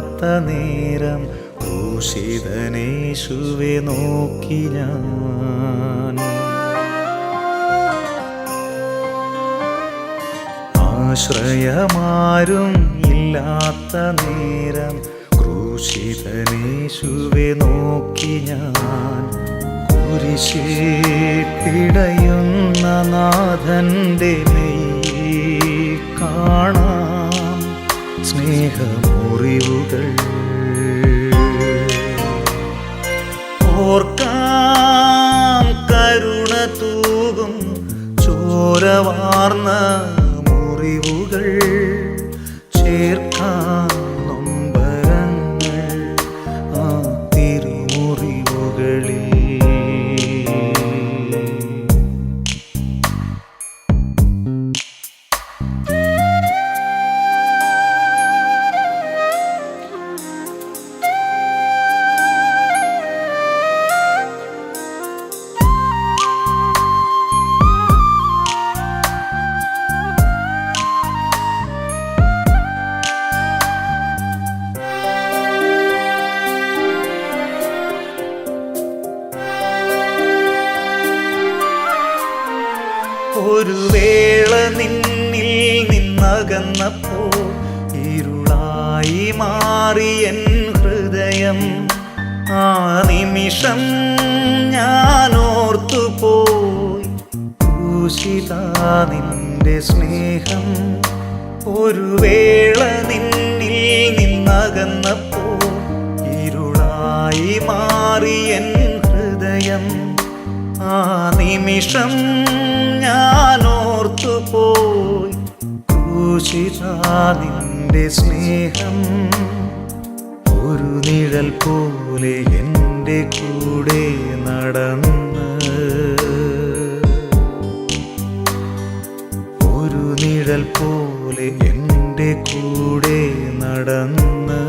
ഇല്ലാത്ത നേരം ഭൂഷിതനേശുവെ നോക്കി ഞാൻ. ആശ്രയമാരും ഇല്ലാത്ത നേരം ക്രൂശിതനേശുവെ നോക്കി ഞാൻ. കുരിശിൽ പിടയുന്ന നാഥന്റെ മെയ്യിൽ കാണാം. സ്നേഹമുറിവുകൾ ഓർക്കാം നിന്നകന്നപ്പോ ഇരുളായി മാറിയൻ ഹൃദയം. ആ നിമിഷം ഞാൻ ഓർത്തു പോയി. ക്രൂശിത നിന്റെ സ്നേഹം. ഒരു വേള നിന്നിൽ നിന്നകന്നപ്പോ ഇരുളായി മാറിയൻ ഹൃദയം. ആ നിമിഷം ഞാൻ ഓർത്തുപോയി നിന്റെ സ്നേഹം ഒരു നിഴൽ പോലെ എന്റെ കൂടെ നടന്ന്. ഒരു നിഴൽ പോലെ എന്റെ കൂടെ നടന്ന്.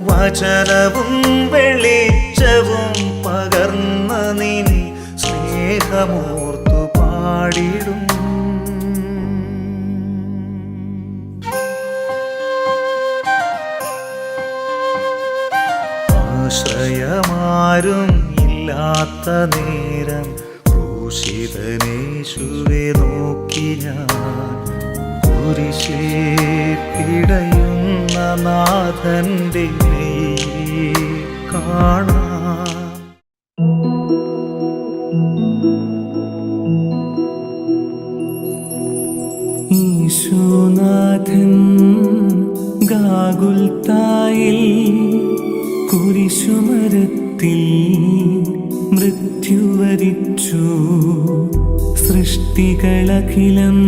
വചനവും വെളിച്ചവും പകർന്ന നിൻ സ്നേഹമോർത്തു ഈശോനാഥൻ ഗാഗുൽത്തായിൽ കുരിശുമരത്തിൽ മൃത്യുവരിച്ചു. സൃഷ്ടികളഖിലം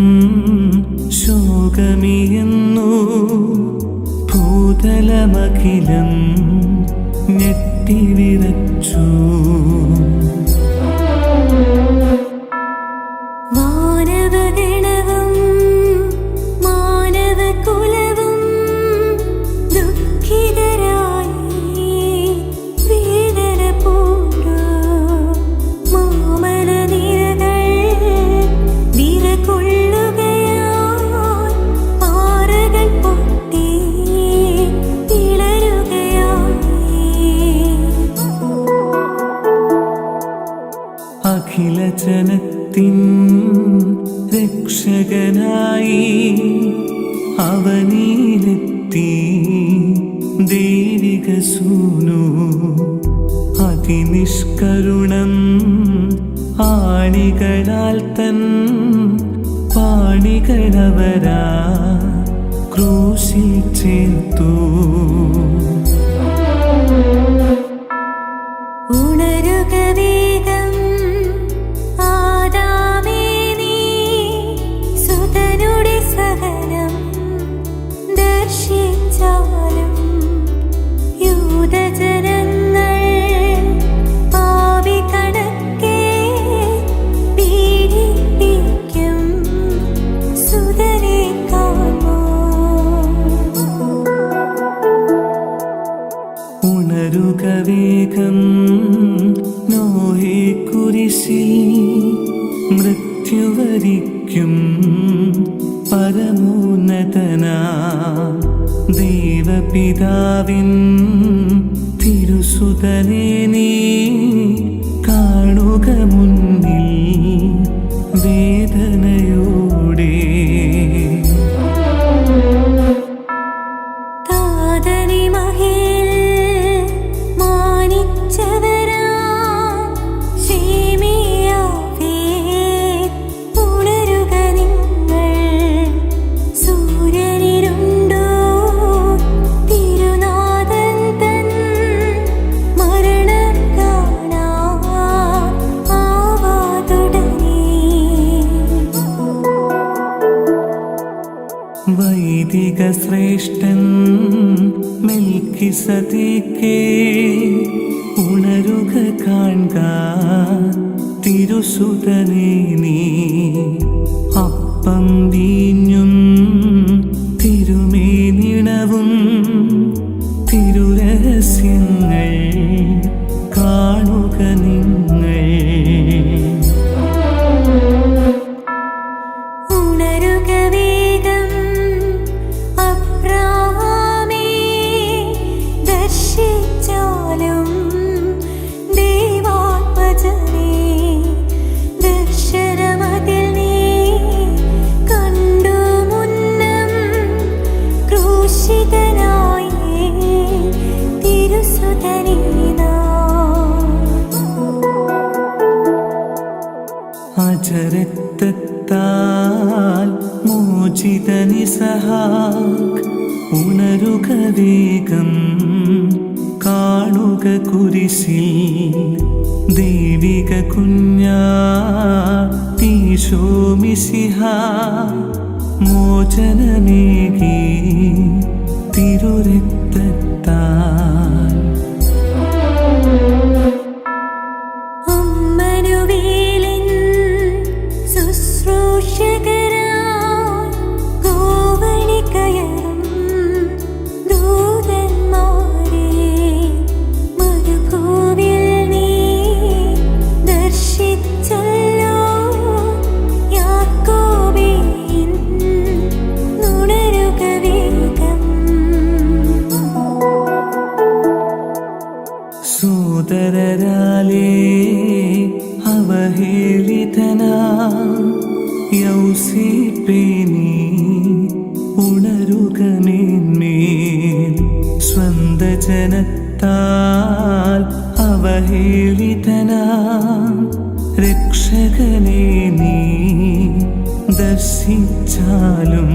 ശോകമിയെന്നു ഭൂതലമഖിലം ഞെട്ടിവിറച്ചു സൂനു അതിനിഷ്കരുണം ആണികളാൽ തൻ പാണികളവരാ ക്രൂശി 你的 തനിക്കേ ഉണരുക കാണുക. തിരുസുതനേ നീ അപ്പം വീഞ്ഞ മോചിത നിസഹാക് ഉണരുക വേഗം കാണുക കുരിശിൽ ദൈവിക കുഞ്ഞീശോ മിശിഹ മോചനമേകി തിരുരക്തത്താ സഹോദരരാലേ അവഹേളിതന യൗസിപ്പിനി ഉണരുക മേന്മേൽ. സ്വന്ത ജനത്താൽ അവഹേളിതന രക്ഷകനെ നീ ദർശിച്ചാലും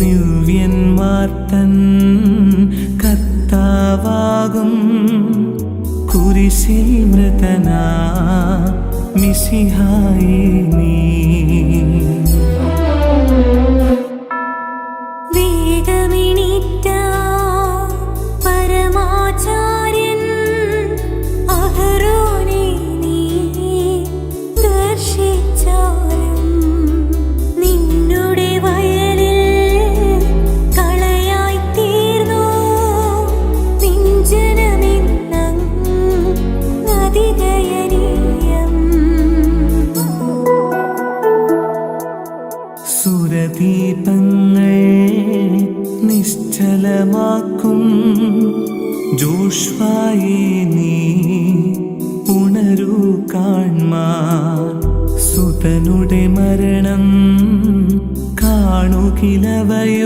നിവ്യന്മാർത്തൻ കർത്താവാകും. കുരിശിൽ മൃതനാ മിശിഹായി നീ. never you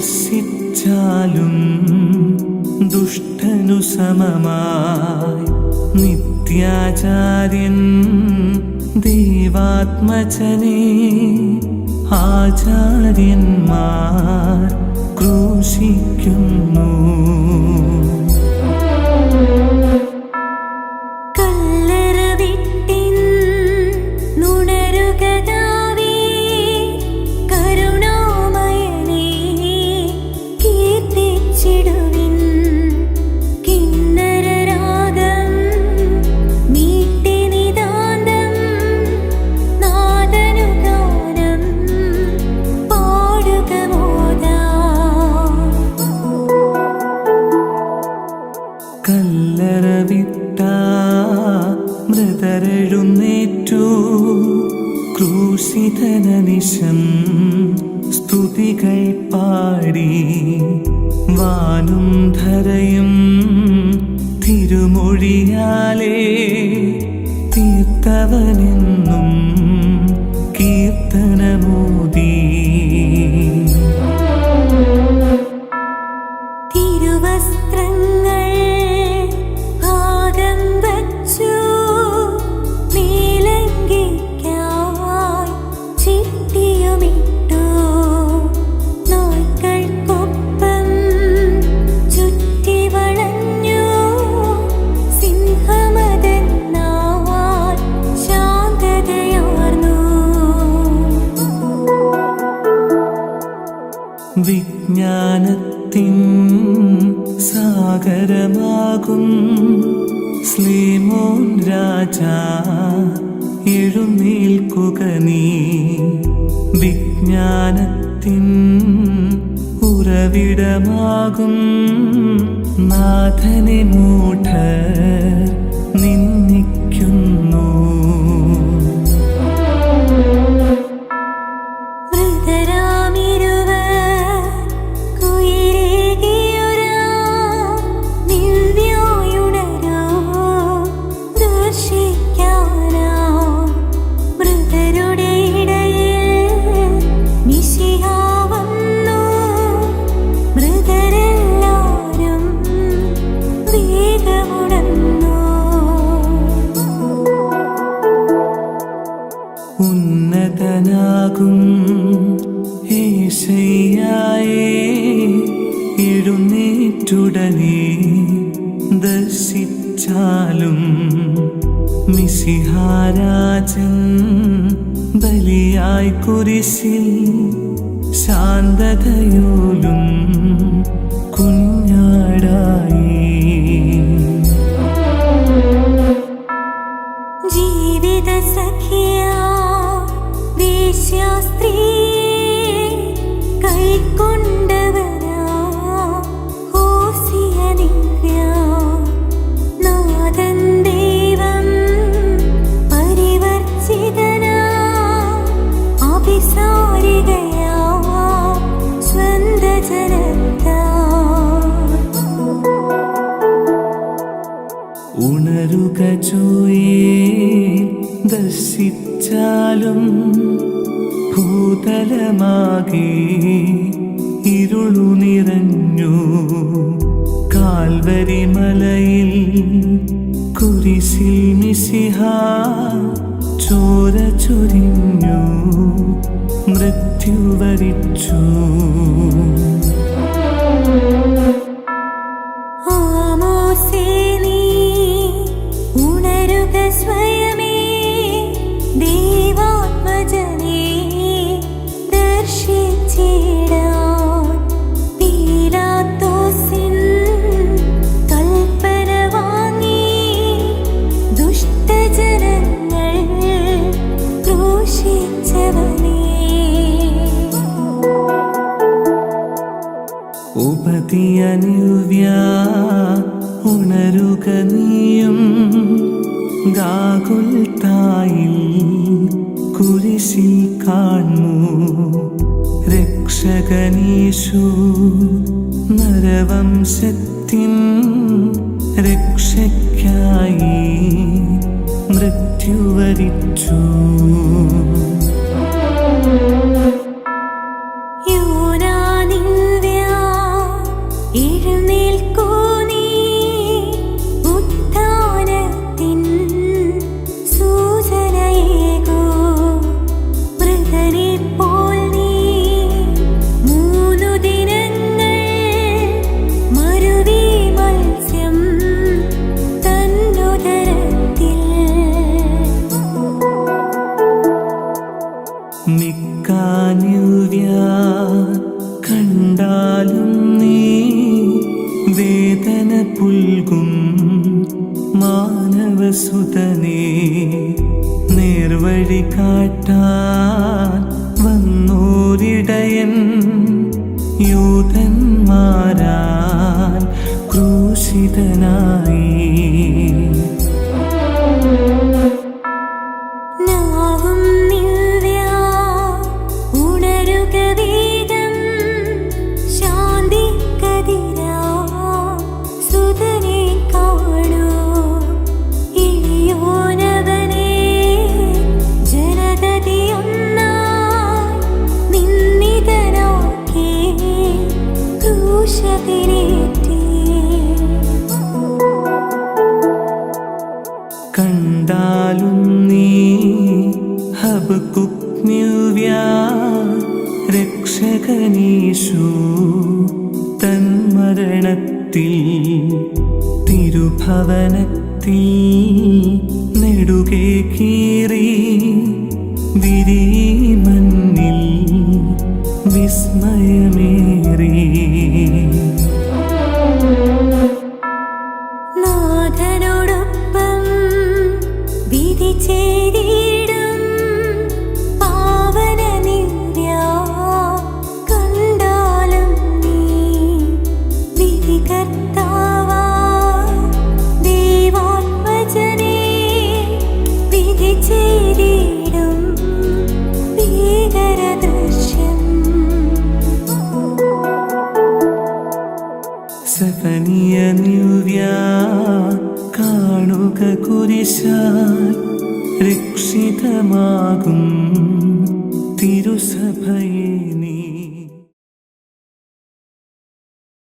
വിശ്വസിച്ചാലും ദുഷ്ടനു സമമായി നിത്യാചാര്യൻ ദൈവാത്മജനെ ആചാര്യന്മാർ ക്രൂശിക്കുന്നു. എന്നും കീർത്തനമോദീ വിജ്ഞാനത്തിൻ സാഗരമാകും. ശ്രീമോൻ രാജാ എഴുന്നേൽക്കുക നീ. വിജ്ഞാനത്തിൻ ഉറവിടമാകും. നാഥനെ മൂഢ നിന്ന രാജൻ ബലിയായി കുരിശിൽ ശാന്തതയോലും see തായിൽ കുരിശിൽ കാണു രക്ഷകനീശു നരവംശത്തിൻ രക്ഷയ്ക്കായി മൃത്യുവരിച്ചു ക്രൂശിതനായി നീ ഹബക്കുക്മിവ്യ രക്ഷകനീശു. തന്മരണത്തിൽ തിരുഭവനത്തിൽ നെടുകെ